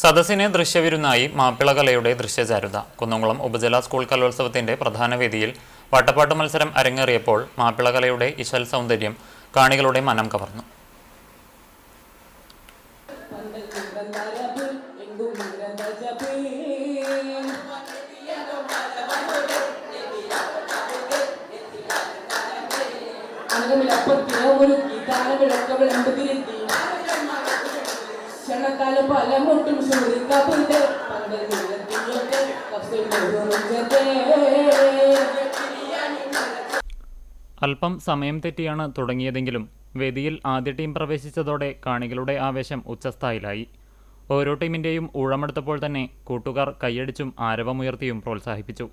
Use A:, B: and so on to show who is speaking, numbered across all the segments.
A: സദസ്സിന് ദൃശ്യവിരുന്നായി മാപ്പിളകലയുടെ ദൃശ്യചാരുത. കുന്നംകുളം ഉപജില സ്കൂൾ കലോത്സവത്തിന്റെ പ്രധാന വേദിയിൽ വട്ടപ്പാട്ട് മത്സരം അരങ്ങേറിയപ്പോൾ മാപ്പിളകലയുടെ ഇശൽ സൗന്ദര്യം കാണികളുടെ മനം കവർന്നു.
B: ഒരു
A: അല്പം സമയം തെറ്റിയാണ് തുടങ്ങിയതെങ്കിലും വേദിയിൽ ആദ്യ ടീം പ്രവേശിച്ചതോടെ കാണികളുടെ ആവേശം ഉച്ചസ്ഥായിലായി ഓരോ ടീമിന്റെയും ഊഴമെടുത്തപ്പോൾ തന്നെ കൂട്ടുകാർ കൈയടിച്ചും ആരവമുയർത്തിയും പ്രോത്സാഹിപ്പിച്ചു.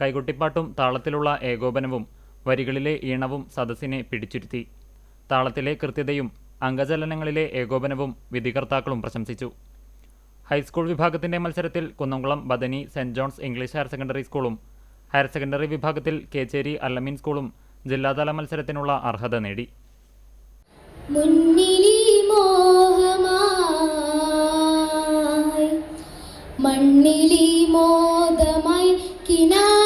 A: കൈകുട്ടിപ്പാട്ടും താളത്തിലുള്ള ഏകോപനവും വരികളിലെ ഈണവും സദസ്സിനെ പിടിച്ചിരുത്തി. താളത്തിലെ കൃത്യതയും അംഗചലനങ്ങളിലെ ഏകോപനവും വിധികർത്താക്കളും പ്രശംസിച്ചു. ഹൈസ്കൂൾ വിഭാഗത്തിന്റെ മത്സരത്തിൽ Kunnamkulam Bethany saint John's English higher secondary സ്കൂളും ഹയർ സെക്കൻഡറി വിഭാഗത്തിൽ കേച്ചേരി അല്ലമീൻ സ്കൂളും ജില്ലാതല മത്സരത്തിനുള്ള അർഹത നേടി.
C: മണ്ണിലി മോദമായി കിനാ